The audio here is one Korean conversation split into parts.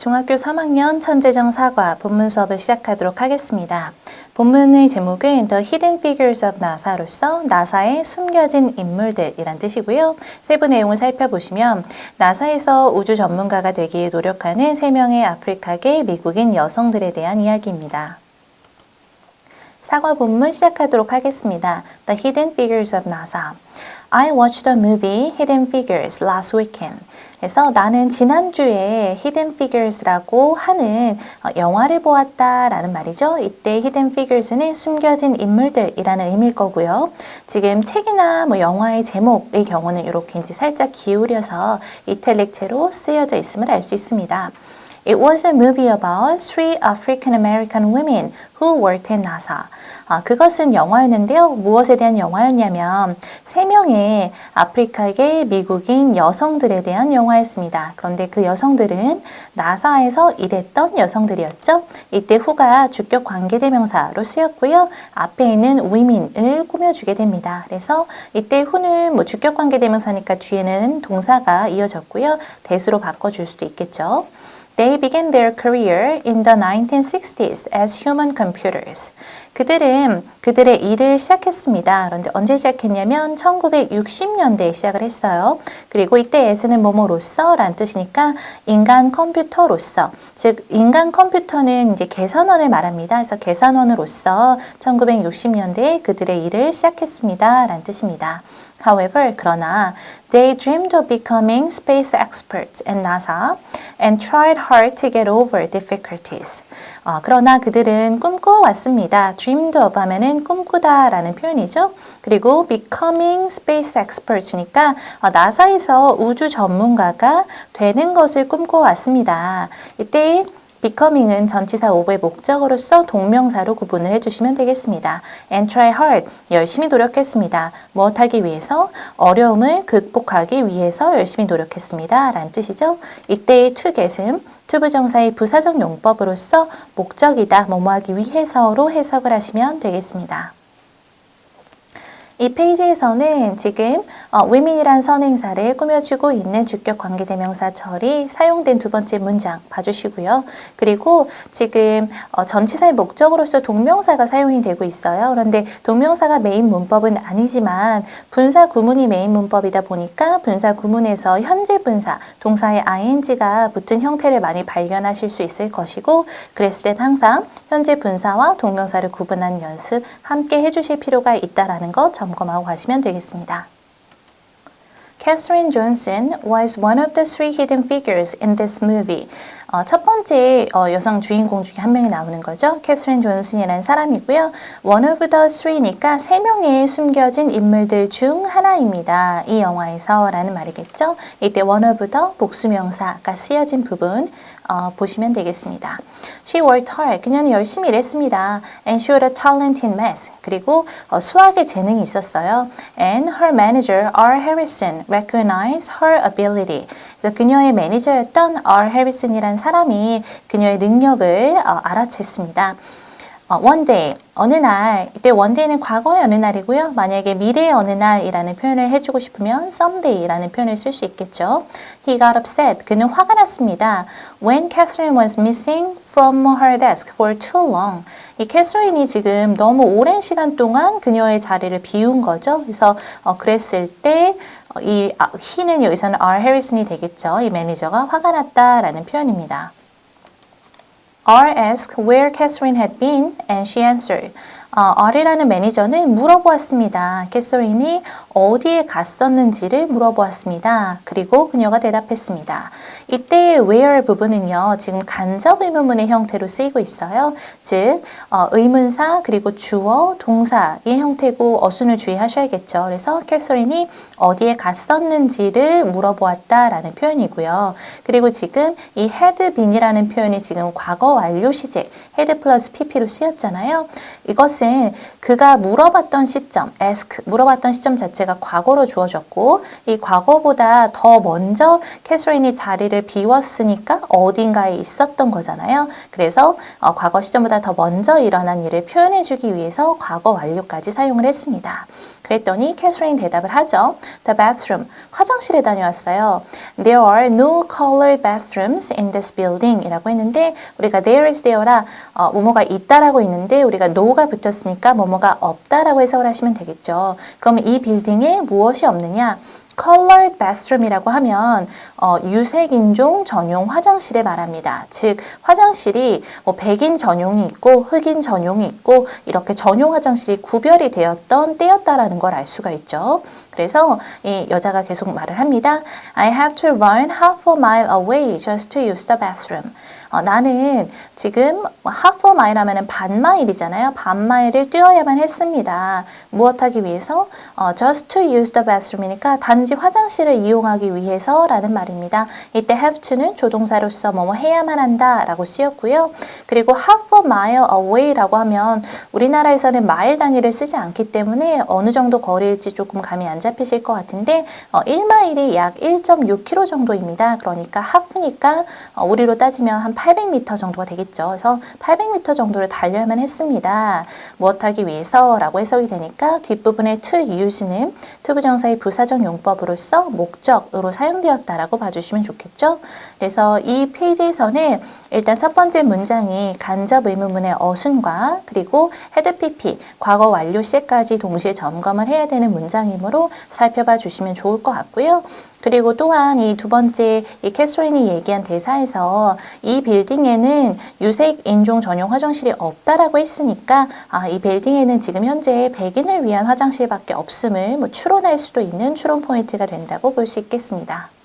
중학교 3학년 천재정 사과 본문 수업을 시작하도록 하겠습니다. 본문의 제목은 The Hidden Figures of NASA로서 나사의 숨겨진 인물들이란 뜻이고요. 세부 내용을 살펴보시면 나사에서 우주 전문가가 되기 노력하는 3명의 아프리카계 미국인 여성들에 대한 이야기입니다. 사과 본문 시작하도록 하겠습니다. The Hidden Figures of NASA. I watched the movie Hidden Figures last weekend. 그래서 나는 지난주에 Hidden Figures라고 하는 어, 영화를 보았다라는 말이죠. 이때 Hidden Figures는 숨겨진 인물들이라는 의미일 거고요. 지금 책이나 뭐 영화의 제목의 경우는 이렇게 이제 살짝 기울여서 이탈릭체로 쓰여져 있음을 알 수 있습니다. It was a movie about three African American women who worked in NASA. 아, 그것은 영화였는데요. 무엇에 대한 영화였냐면 세 명의 아프리카계 미국인 여성들에 대한 영화였습니다. 그런데 그 여성들은 나사에서 일했던 여성들이었죠. 이때 후가 주격 관계대명사로 쓰였고요. 앞에 있는 women을 꾸며주게 됩니다. 그래서 이때 후는 뭐 주격 관계대명사니까 뒤에는 동사가 이어졌고요. 대수로 바꿔줄 수도 있겠죠. They began their career in the 1960s as human computers. 그들은 그들의 일을 시작했습니다. 그런데 언제 시작했냐면 1960년대에 시작을 했어요. 그리고 이때 as는 뭐뭐로서 라는 뜻이니까 인간 컴퓨터로서 즉 인간 컴퓨터는 이제 계산원을 말합니다. 그래서 계산원으로서 1960년대에 그들의 일을 시작했습니다. 라는 뜻입니다. However, 그러나 they dreamed of becoming space experts at NASA and tried hard to get over difficulties. 어, 그러나 그들은 꿈꿔왔습니다. dreamed of 하면은 꿈꾸다라는 표현이죠. 그리고 becoming space experts니까 어, 나사에서 우주 전문가가 되는 것을 꿈꿔왔습니다. 이때 becoming은 전치사 오브의 목적어로서 동명사로 구분을 해주시면 되겠습니다. and try hard, 열심히 노력했습니다. 무엇하기 위해서? 어려움을 극복하기 위해서 열심히 노력했습니다. 라는 뜻이죠. 이때의 to get은 투부정사의 부사적 용법으로서 목적이다, 뭐뭐하기 위해서로 해석을 하시면 되겠습니다. 이 페이지에서는 지금 어, women이란 선행사를 꾸며주고 있는 주격 관계대명사 절이 사용된 두 번째 문장 봐주시고요. 그리고 지금 어, 전치사의 목적으로서 동명사가 사용이 되고 있어요. 그런데 동명사가 메인 문법은 아니지만 분사 구문이 메인 문법이다 보니까 분사 구문에서 현재 분사, 동사의 ing가 붙은 형태를 많이 발견하실 수 있을 것이고 그랬을 땐 항상 현재 분사와 동명사를 구분하는 연습 함께 해주실 필요가 있다라는 것 점검하고 가시면 되겠습니다. Catherine Johnson was one of the three hidden figures in this movie. 어, 첫 번째 어, 여성 주인공 중에 한 명이 나오는 거죠. 캐스린 존슨이라는 사람이고요. One of the three니까 세 명의 숨겨진 인물들 중 하나입니다. 이 영화에서 라는 말이겠죠. 이때 one of the 복수명사가 쓰여진 부분 어, 보시면 되겠습니다. She worked hard. 그녀는 열심히 일했습니다. And showed a talent in math. 그리고 어, 수학에 재능이 있었어요. And her manager, R. Harrison, recognized her ability. 그래서 그녀의 매니저였던 R. Harrison이라는 사람이 그녀의 능력을 어, 알아챘습니다. 어, one day, 어느 날, 이때 day는 과거의 어느 날이고요. 만약에 미래의 어느 날이라는 표현을 해주고 싶으면 someday라는 표현을 쓸 수 있겠죠. He got upset. 그는 화가 났습니다. When Catherine was missing from her desk for too long. 이 캐서린이 지금 너무 오랜 시간 동안 그녀의 자리를 비운 거죠. 그래서 어, 그랬을 때 어, 이 아, he는 여기서는 R. 해리슨이 되겠죠. 이 매니저가 화가 났다라는 표현입니다. R asked where Catherine had been and she answered. 어, R이라는 매니저는 물어보았습니다. 캐서린이 어디에 갔었는지를 물어보았습니다. 그리고 그녀가 대답했습니다. 이때 where 부분은요, 지금 간접 의문문의 형태로 쓰이고 있어요. 즉, 어, 의문사 그리고 주어, 동사의 형태고 어순을 주의하셔야겠죠. 그래서 캐서린이 어디에 갔었는지를 물어보았다라는 표현이고요. 그리고 지금 이 had been이라는 표현이 지금 과거 완료 시제 had 플러스 pp로 쓰였잖아요. 이것 은 그가 물어봤던 시점, ask, 물어봤던 시점 자체가 과거로 주어졌고 이 과거보다 더 먼저 캐서린이 자리를 비웠으니까 어딘가에 있었던 거잖아요. 그래서 어, 과거 시점보다 더 먼저 일어난 일을 표현해주기 위해서 과거 완료까지 사용을 했습니다. 그랬더니 캐서린 대답을 하죠. The bathroom. 화장실에 다녀왔어요. There are no colored bathrooms in this building 이라고 했는데 우리가 there is there라 어, 뭐뭐가 있다라고 있는데 우리가 no가 붙었으니까 뭐뭐가 없다라고 해석을 하시면 되겠죠. 그러면 이 빌딩에 무엇이 없느냐? Colored bathroom이라고 하면 어, 유색 인종 전용 화장실을 말합니다. 즉 화장실이 뭐 백인 전용이 있고 흑인 전용이 있고 이렇게 전용 화장실이 구별이 되었던 때였다라는 걸 알 수가 있죠. 그래서 이 여자가 계속 말을 합니다. I have to run half a mile away just to use the bathroom. 어, 나는 지금 half a mile 하면은 반 마일이잖아요. 반 마일을 뛰어야만 했습니다. 무엇하기 위해서? 어, just to use the bathroom이니까 단지 화장실을 이용하기 위해서라는 말입니다. 이때 have to는 조동사로서 뭐뭐 해야만 한다라고 쓰였고요. 그리고 half a mile away라고 하면 우리나라에서는 마일 단위를 쓰지 않기 때문에 어느 정도 거리일지 조금 감이 안 잡히실 것 같은데 어, 1마일이 약 1.6km 정도입니다. 그러니까 half니까 어, 우리로 따지면 한 800m 정도가 되겠죠. 그래서 800m 정도를 달려야만 했습니다. 무엇하기 위해서 라고 해석이 되니까 뒷부분에 to use는 투부정사의 부사적 용법으로서 목적으로 사용되었다라고 봐주시면 좋겠죠. 그래서 이 페이지에서는 일단 첫 번째 문장이 간접 의문문의 어순과 그리고 헤드 PP 과거 완료 시까지 동시에 점검을 해야 되는 문장이므로 살펴봐 주시면 좋을 것 같고요. 그리고 또한 이 두 번째 이 캐서린이 얘기한 대사에서 이 빌딩에는 유색 인종 전용 화장실이 없다라고 했으니까 아, 이 빌딩에는 지금 현재 백인을 위한 화장실밖에 없음을 뭐 추론할 수도 있는 추론 포인트가 된다고 볼 수 있겠습니다.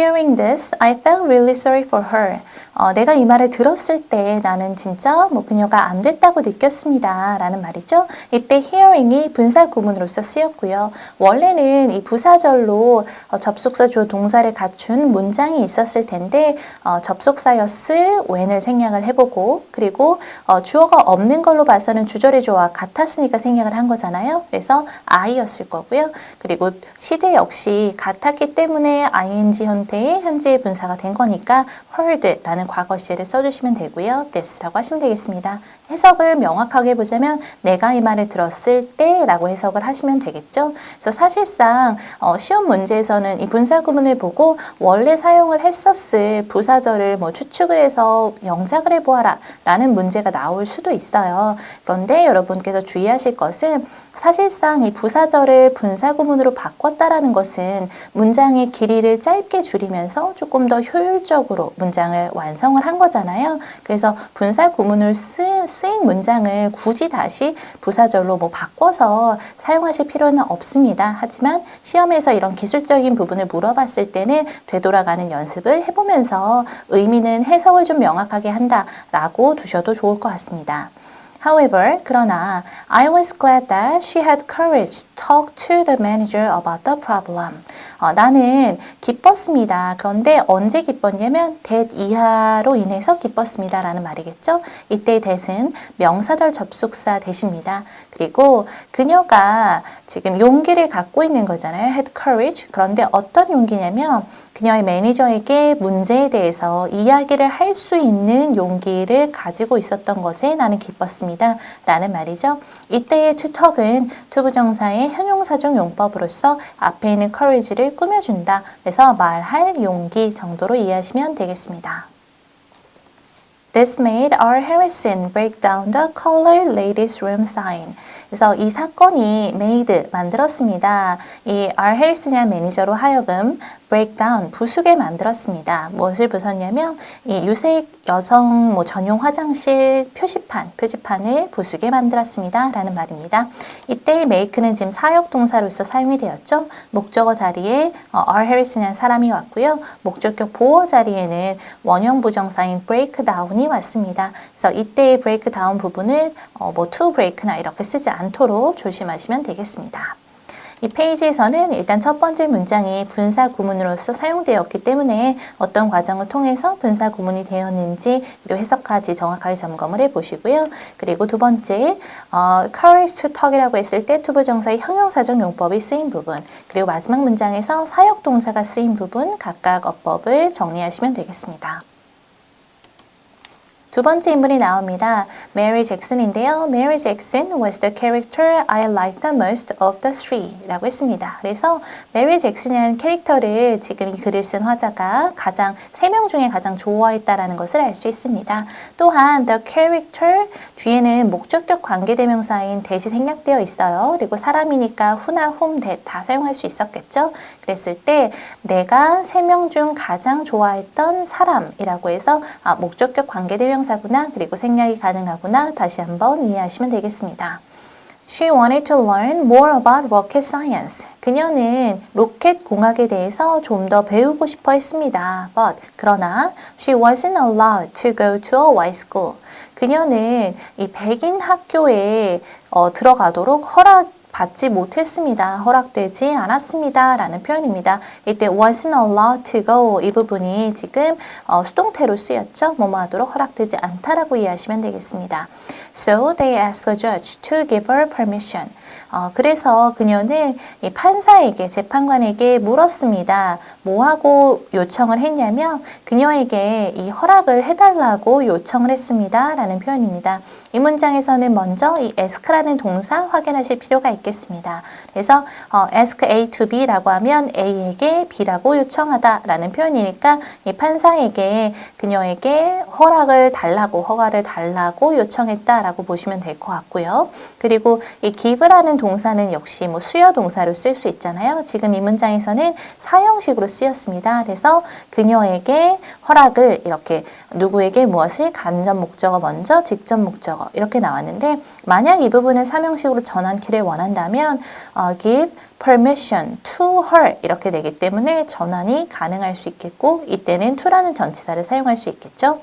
Hearing this, I felt really sorry for her. 어, 내가 이 말을 들었을 때 나는 진짜 뭐 그녀가 안 됐다고 느꼈습니다. 라는 말이죠. 이때 hearing이 분사 구문으로서 쓰였고요. 원래는 이 부사절로 어, 접속사 주어 동사를 갖춘 문장이 있었을 텐데 어, 접속사였을 when을 생략을 해보고 그리고 어, 주어가 없는 걸로 봐서는 주절의 주어와 같았으니까 생략을 한 거잖아요. 그래서 I였을 거고요. 그리고 시제 역시 같았기 때문에 ing 형태의 현재의 분사가 된 거니까 heard라는 과거 시제를 써주시면 되고요. this라고 하시면 되겠습니다. 해석을 명확하게 보자면 내가 이 말을 들었을 때라고 해석을 하시면 되겠죠. 그래서 사실상 어, 시험 문제에서는 이 분사 구문을 보고 원래 사용을 했었을 부사절을 뭐 추측을 해서 영작을 해보아라 라는 문제가 나올 수도 있어요. 그런데 여러분께서 주의하실 것은 사실상 이 부사절을 분사 구문으로 바꿨다라는 것은 문장의 길이를 짧게 줄이면서 조금 더 효율적으로 문장을 완성을 한 거잖아요. 그래서 분사 구문을 쓰, 쓰인 문장을 굳이 다시 부사절로 뭐 바꿔서 사용하실 필요는 없습니다. 하지만 시험에서 이런 기술적인 부분을 물어봤을 때는 되돌아가는 연습을 해보면서 의미는 해석을 좀 명확하게 한다라고 두셔도 좋을 것 같습니다. However, 그러나 I was glad that she had courage to talk to the manager about the problem. 어, 나는 기뻤습니다. 그런데 언제 기뻤냐면 that 이하로 인해서 기뻤습니다. 라는 말이겠죠. 이때 that은 명사절 접속사 대십니다. 그리고 그녀가 지금 용기를 갖고 있는 거잖아요. had courage. 그런데 어떤 용기냐면 그녀의 매니저에게 문제에 대해서 이야기를 할 수 있는 용기를 가지고 있었던 것에 나는 기뻤습니다. 라는 말이죠. 이때의 투턱은 투부정사의 현용사중 용법으로서 앞에 있는 courage를 꾸며준다. 그래서 말할 용기 정도로 이해하시면 되겠습니다. This made R. Harrison break down the colored ladies' room sign. 그래서 이 사건이 made 만들었습니다. 이 R. 해리슨이라는 매니저로 하여금 breakdown 부수게 만들었습니다. 무엇을 부쉈냐면 이 유색 여성 뭐 전용 화장실 표지판 표지판을 부수게 만들었습니다. 라는 말입니다. 이때 make는 지금 사역 동사로서 사용이 되었죠. 목적어 자리에 어, R. 해리슨이라는 사람이 왔고요. 목적격 보어 자리에는 원형 부정사인 break down이 왔습니다. 그래서 이때의 break down 부분을 어, 뭐 to break나 이렇게 쓰지 않 도록 조심하시면 되겠습니다. 이 페이지에서는 일단 첫 번째 문장이 분사 구문으로서 사용되었기 때문에 어떤 과정을 통해서 분사 구문이 되었는지 그리고 해석까지 정확하게 점검을 해 보시고요. 그리고 두 번째, 어, courage to talk이라고 했을 때 투부정사의 형용사적 용법이 쓰인 부분 그리고 마지막 문장에서 사역 동사가 쓰인 부분 각각 어법을 정리하시면 되겠습니다. 두 번째 인물이 나옵니다. 메리 잭슨인데요. 잭슨 was the character I liked the most of the three 라고 했습니다. 그래서 메리 잭슨이라는 캐릭터를 지금 이 글을 쓴 화자가 가장 세 명 중에 가장 좋아했다라는 것을 알 수 있습니다. 또한 the character 뒤에는 목적격 관계대명사인 대시 생략되어 있어요. 그리고 사람이니까 who나 whom, 다 사용할 수 있었겠죠. 그랬을 때 내가 세 명 중 가장 좋아했던 사람이라고 해서 아, 목적격 관계대명사 구나 그리고 생략이 가능하구나 다시 한번 이해하시면 되겠습니다. She wanted to learn more about rocket science. 그녀는 로켓 공학에 대해서 좀 더 배우고 싶어 했습니다. But 그러나 she wasn't allowed to go to a white school. 그녀는 이 백인 학교에 어, 들어가도록 허락 받지 못했습니다. 허락되지 않았습니다. 라는 표현입니다. 이때 wasn't allowed to go 이 부분이 지금 어, 수동태로 쓰였죠. 뭐뭐 하도록 허락되지 않다라고 이해하시면 되겠습니다. So they asked a judge to give her permission. 어, 그래서 그녀는 이 판사에게 재판관에게 물었습니다. 뭐하고 요청을 했냐면 그녀에게 이 허락을 해달라고 요청을 했습니다. 라는 표현입니다. 이 문장에서는 먼저 이 ask라는 동사 확인하실 필요가 있겠습니다. 그래서 어, ask A to B라고 하면 A에게 B라고 요청하다 라는 표현이니까 이 판사에게 그녀에게 허락을 달라고 허가를 달라고 요청했다라고 보시면 될 것 같고요. 그리고 이 give라는 동사는 역시 뭐 수요 동사로 쓸 수 있잖아요. 지금 이 문장에서는 사형식으로 쓰였습니다. 그래서 그녀에게 허락을 이렇게 누구에게 무엇을 간접 목적어 먼저 직접 목적어 이렇게 나왔는데 만약 이 부분을 사명식으로 전환키를 원한다면 어, give permission to her 이렇게 되기 때문에 전환이 가능할 수 있겠고 이때는 to라는 전치사를 사용할 수 있겠죠.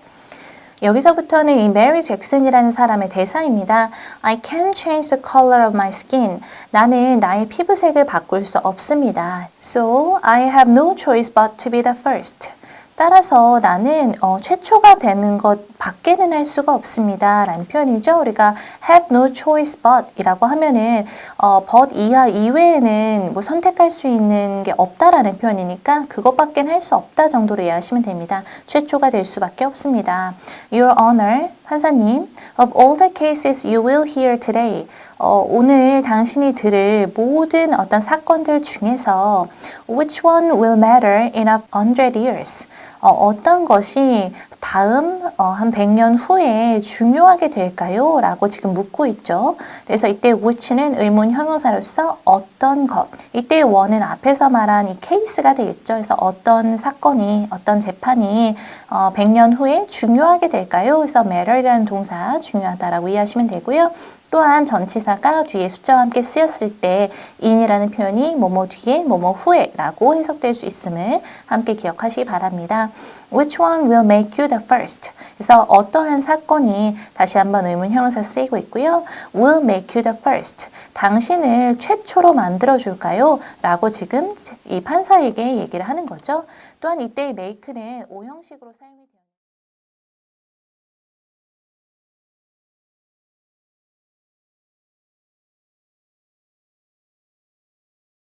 여기서부터는 이 메리 잭슨이라는 사람의 대사입니다. I can't change the color of my skin. 나는 나의 피부색을 바꿀 수 없습니다. So I have no choice but to be the first. 따라서 나는 어, 최초가 되는 것 밖에는 할 수가 없습니다. 라는 표현이죠. 우리가 have no choice but 이라고 하면은 어, but 이하 이외에는 뭐 선택할 수 있는 게 없다라는 표현이니까 그것밖에는 할수 없다 정도로 이해하시면 됩니다. 최초가 될 수밖에 없습니다. Your Honor, 판사님, of all the cases you will hear today, 어, 오늘 당신이 들을 모든 어떤 사건들 중에서 which one will matter in a hundred years? 어, 어떤 것이 다음 어, 한 100년 후에 중요하게 될까요? 라고 지금 묻고 있죠. 그래서 이때 which는 의문 형용사로서 어떤 것. 이때 one은 앞에서 말한 이 케이스가 되겠죠. 그래서 어떤 사건이, 어떤 재판이 어, 100년 후에 중요하게 될까요? 그래서 matter이라는 동사 중요하다라고 이해하시면 되고요. 또한 전치사가 뒤에 숫자와 함께 쓰였을 때 in이라는 표현이 뭐뭐 뒤에 뭐뭐 후에 라고 해석될 수 있음을 함께 기억하시기 바랍니다. Which one will make you the first? 그래서 어떠한 사건이 다시 한번 의문 형용사 쓰이고 있고요. Will make you the first. 당신을 최초로 만들어 줄까요? 라고 지금 이 판사에게 얘기를 하는 거죠. 또한 이때 make는 오형식으로 사용이 됩니다.